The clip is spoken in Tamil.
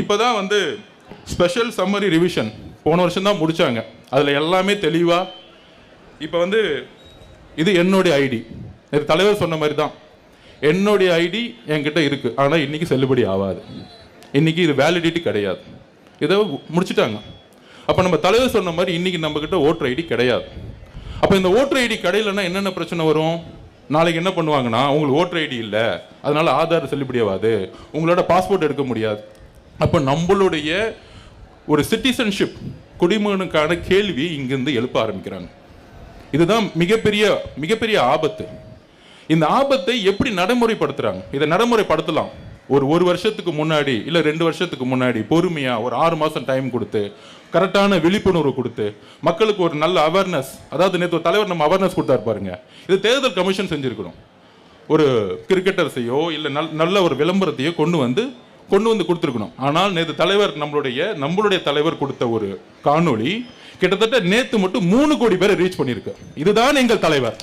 இப்போ தான் வந்து ஸ்பெஷல் சம்மரி ரிவிஷன் போன வருஷம் தான் முடிச்சாங்க. அதில் எல்லாமே தெளிவாக இப்போ வந்து இது என்னுடைய ஐடி இது தலைவர் சொன்ன மாதிரி தான். என்னுடைய ஐடி என்கிட்ட இருக்குது ஆனால் இன்றைக்கி செல்லுபடி ஆகாது. இன்றைக்கி இது வேலிடிட்டி கிடையாது. இதை முடிச்சிட்டாங்க. அப்போ நம்ம தலைவர் சொன்ன மாதிரி இன்றைக்கி நம்மக்கிட்ட ஓட்டர் ஐடி கிடையாது. அப்போ இந்த ஓட்டர் ஐடி கிடையிலன்னா என்னென்ன பிரச்சனை வரும்? நாளைக்கு என்ன பண்ணுவாங்கன்னா உங்களுக்கு ஓட்டர் ஐடி இல்லை. அதனால் ஆதார் செல்லுபடி ஆகாது. உங்களோட பாஸ்போர்ட் எடுக்க முடியாது. அப்போ நம்மளுடைய ஒரு சிட்டிசன்ஷிப் குடிமகனுக்கான கேள்வி இங்கிருந்து எழுப்ப ஆரம்பிக்கிறாங்க. இதுதான் மிகப்பெரிய மிகப்பெரிய ஆபத்து. இந்த ஆபத்தை எப்படி நடைமுறைப்படுத்துகிறாங்க இதை நடைமுறைப்படுத்தலாம். ஒரு ஒரு வருஷத்துக்கு முன்னாடி இல்லை ரெண்டு வருஷத்துக்கு முன்னாடி பொறுமையாக ஒரு ஆறு மாதம் டைம் கொடுத்து கரெக்டான விழிப்புணர்வு கொடுத்து மக்களுக்கு ஒரு நல்ல அவேர்னஸ் அதாவது நேற்று தலைவர் நம்ம அவேர்னஸ் கொடுத்தாரு பாருங்க. இது தேர்தல் கமிஷன் செஞ்சுருக்கணும். ஒரு கிரிக்கெட்டர்ஸையோ இல்லை நல் நல்ல ஒரு விளம்பரத்தையோ கொண்டு வந்து கொண்டு வந்து கொடுத்துருக்கணும். ஆனால் நேற்று தலைவர் நம்மளுடைய நம்மளுடைய தலைவர் கொடுத்த ஒரு காணொளி கிட்டத்தட்ட நேத்து மட்டும் மூணு கோடி பேரை ரீச் பண்ணியிருக்கு. இதுதான் எங்கள் தலைவர்.